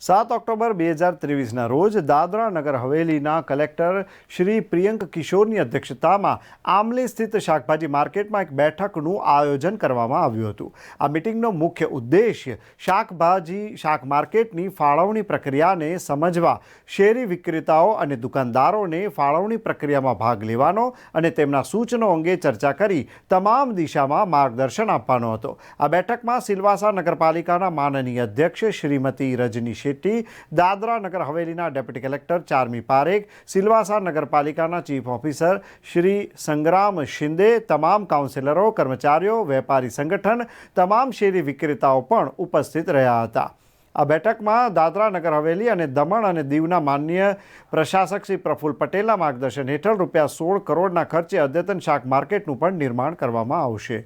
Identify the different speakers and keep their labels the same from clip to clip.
Speaker 1: સાત ઓક્ટોબર બે હજાર ત્રેવીસના રોજ દાદરા નગર હવેલીના કલેક્ટર શ્રી પ્રિયંક કિશોરની અધ્યક્ષતામાં આમલી સ્થિત શાકભાજી માર્કેટમાં એક બેઠકનું આયોજન કરવામાં આવ્યું હતું. આ મિટિંગનો મુખ્ય ઉદ્દેશ્ય શાકભાજી, શાક માર્કેટની ફાળવણી પ્રક્રિયાને સમજવા, શેરી વિક્રેતાઓ અને દુકાનદારોને ફાળવણી પ્રક્રિયામાં ભાગ લેવાનો અને તેમના સૂચનો અંગે ચર્ચા કરી તમામ દિશામાં માર્ગદર્શન આપવાનો હતો. આ બેઠકમાં સિલવાસા નગરપાલિકાના માનનીય અધ્યક્ષ શ્રીમતી રજની શેટ્ટી દાદરા નગર હવેલીના ડેપ્યુટી કલેક્ટર ચારમી પારેખ સિલવાસા નગરપાલિકાના ચીફ ઓફિસર શ્રી સંગ્રામ શિંદે તમામ કાઉન્સિલરો કર્મચારીઓ વેપારી સંગઠન તમામ શેરી વિક્રેતાઓ પણ ઉપસ્થિત રહ્યા હતા આ બેઠકમાં દાદરા નગર હવેલી અને દમણ અને દીવના માન્ય પ્રશાસક શ્રી પ્રફુલ્લ પટેલના માર્ગદર્શન હેઠળ રૂપિયા સોળ કરોડના ખર્ચે અદ્યતન શાક માર્કેટનું પણ નિર્માણ કરવામાં આવશે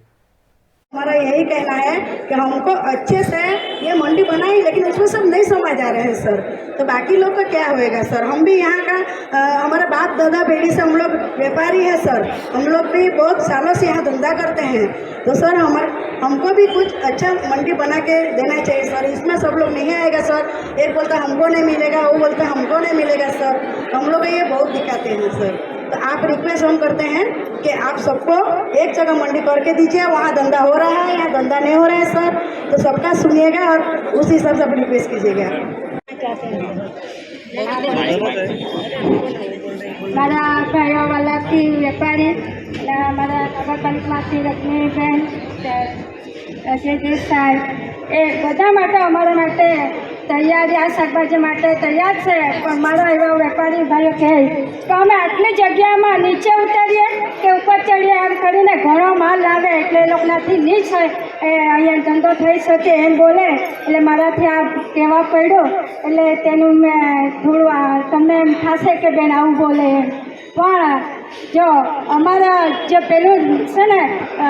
Speaker 2: हमारा यही कहना है कि हमको अच्छे से मंडी बनाई, लेकिन उसमें सब नहीं समझ आ रहे हैं, सर। तो बाकी लोग का क्या होएगा, सर? हम भी यहाँ का हमारा बाप, दादा, बेटी से हम लोग व्यापारी है, सर। हम लोग भी बहुत सालों से यहाँ धंधा करते हैं। तो सर हमारे हमको भी कुछ अच्छा मंडी बना के देना चाहिए, सर। इसमें सब लोग नहीं आएगा, सर। एक बोलता हमको नहीं मिलेगा, वो बोलता हमको नहीं मिलेगा, सर। हम लोग ये बहुत दिक्कतें हैं, सर। तो आप रिक्वेस्ट हम करते हैं कि आप सबको एक जगह मंडी करके दीजिए वहाँ धंधा हो रहा है यहाँ धंधा नहीं हो रहा है सर तो सबका सुनिएगा और उस हिसाब से आप रिक्वेस्ट कीजिएगा
Speaker 3: મારા ભાઈઓ વલ્લભથી વેપારી અને મારા નગરપાલિકામાંથી રશ્મિબેન જયદીશ સાહેબ એ બધા માટે અમારા માટે તૈયારી આ શાકભાજી માટે તૈયાર છે. પણ મારા એવા વેપારી ભાઈઓ કહે તો અમે આટલી જગ્યામાં નીચે ઉતરીએ કે ઉપર ચડીએ એમ કરીને ઘણો માલ લાવે એટલે એ લોકોનાથી નહીં હોય, એ અહીંયા ધંધો થઈ શકે એમ બોલે. એટલે મારાથી આ કહેવા પડ્યો. એટલે તેનું મેં થોડું તમને એમ થશે કે બેન આવું બોલે એમ. પણ જો અમારા જે પેલું છે ને અ,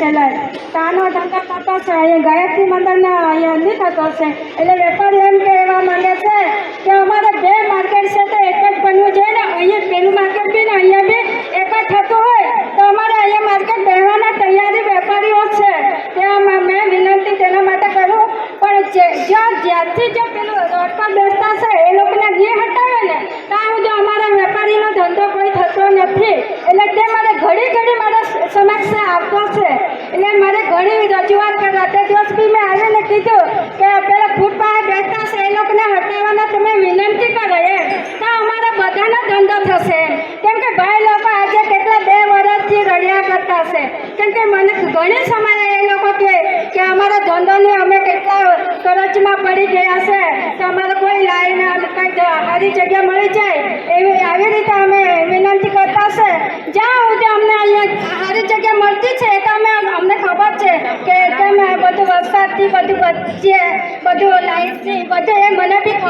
Speaker 3: પેલા તાનો ધંધા થતો છે. અહીંયા ગાયત્રી મંદિરને અહીંયા નહીં થતો છે. એટલે વેપારી એમ કહેવા માંગે છે કે અમારે બે માર્કેટ છે તો એક જ બનવું જોઈએ ને અહીંયા પેલું માર્કેટ બી ને અહીંયા બી એક જ થતું હોય તો અમારે અહીંયા માર્કેટ બેહવાના તૈયારી વેપારીઓ છે. ત્યાં મેં વિનંતી તેના માટે કરું. પણ જ્યાં જ્યારથી જે પેલું રોડ પર બેસતા છે એ લોકોને નહીં હટાવે ને ત્યાં સુધી અમારા વેપારીનો ધંધો કોઈ થતો નથી એટલે તે મારે ઘડી ઘડી મારા સમક્ષ આવતો છે. એટલે મારે ઘણી રજૂઆત કરવા. તે દિવસ બી મેં આવીને કીધું કે પેલા ફૂટપાથ બેઠા છે, એ લોકોને હટાવવાના તમે વિનંતી કરો એમ. તો અમારા બધાનો ધંધો થશે. કેમ કે ભાઈ લોકો આજે કેટલા બે વર્ષથી રડ્યા કરતા છે. કેમ કે મને ઘણી સમયે એ લોકો કહે કે અમારા ધંધોને અમે કેટલા કરજમાં પડી ગયા છે. તો અમારે કોઈ લાઈને કંઈ સારી જગ્યા મળી જાય. એવી, આવી રીતે અમે વિનંતી કરતા છે જ્યાં સુધી અમને અહીંયા સારી જગ્યા મળતી છે તો અમે અમને ખબર છે કે તમે બધું વરસાદથી બધું વચ્ચે બધું લાઇટથી બધું એ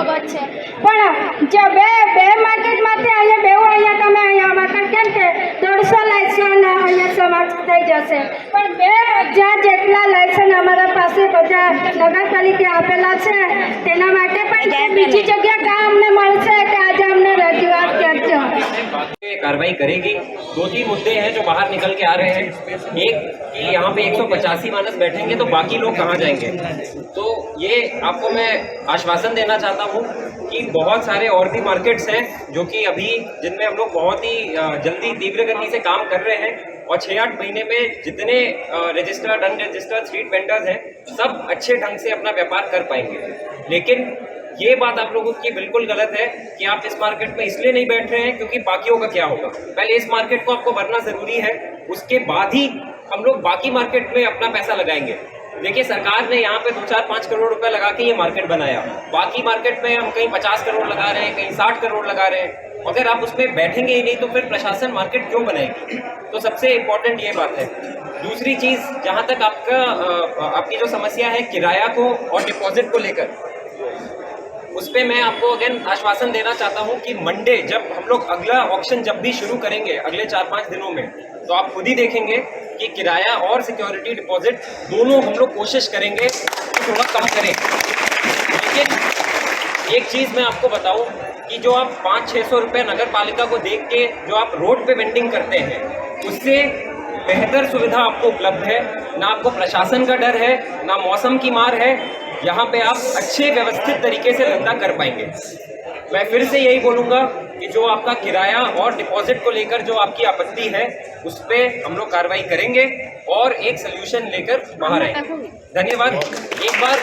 Speaker 3: ખબર છે. પણ જે બે બે માર્કેટમાંથી અહીંયા બેવું અહીંયા તમે અહીંયા માર્કેટ કેમ કે દોઢસો લાઇસન્સ અહીંયા સમાપ્ત થઈ જશે. પણ બે હજાર જેટલા લાઇસન્સ અમારા પાસે બધા નગરપાલિકા આપેલા છે. તેના માટે પણ બીજી જગ્યા કાં
Speaker 4: कार्रवाई करेगी। दो तीन मुद्दे हैं जो बाहर निकल के आ रहे हैं। एक कि यहाँ पे 185 मानस बैठेंगे तो बाकी लोग कहाँ जाएँगे? तो ये आपको मैं आश्वासन देना चाहता हूँ कि बहुत सारे और भी मार्केट्स हैं जो कि अभी जिनमें हम लोग बहुत ही जल्दी तीव्र गति से काम कर रहे हैं और छः आठ महीने में जितने रजिस्टर्ड अनरजिस्टर्ड स्ट्रीट वेंडर्स हैं, सब अच्छे ढंग से अपना व्यापार कर पाएँगे। लेकिन ये बात आप लोगों की बिल्कुल गलत है कि आप इस मार्केट में इसलिए नहीं बैठ रहे हैं क्योंकि बाकियों का क्या होगा? पहले इस मार्केट को आपको भरना ज़रूरी है, उसके बाद ही हम लोग बाकी मार्केट में अपना पैसा लगाएँगे। देखिए, सरकार ने यहाँ पे दो चार पाँच करोड़ रुपए लगा के ये मार्केट बनाया। बाकी मार्केट में हम कहीं पचास करोड़ लगा रहे हैं, कहीं साठ करोड़ लगा रहे हैं। अगर आप उसमें बैठेंगे ही नहीं तो फिर प्रशासन मार्केट क्यों बनाएगी? तो सबसे इम्पोर्टेंट ये बात है। दूसरी चीज़, जहाँ तक आपका आपकी जो समस्या है, किराया को और डिपॉजिट को लेकर। उस पर मैं आपको अगेन आश्वासन देना चाहता हूँ कि मंडे जब हम लोग अगला ऑप्शन जब भी शुरू करेंगे, अगले चार पाँच दिनों में तो आप खुद ही देखेंगे कि किराया और सिक्योरिटी डिपॉजिट दोनों हम लोग कोशिश करेंगे कि थोड़ा कम करें। लेकिन एक चीज़ मैं आपको बताऊँ कि जो आप पाँच छः सौ रुपये नगर पालिका को देख के जो आप रोड पे वेंडिंग करते हैं, उससे बेहतर सुविधा आपको उपलब्ध है। ना आपको प्रशासन का डर है ना मौसम की मार है। यहाँ पे आप अच्छे व्यवस्थित तरीके से धंधा कर पाएँगे। मैं फिर से यही बोलूँगा कि जो आपका किराया और डिपॉजिट को लेकर जो आपकी आपत्ति है उस पर हम लोग कार्रवाई करेंगे और एक सोल्यूशन लेकर बाहर आएँगे। धन्यवाद। एक बार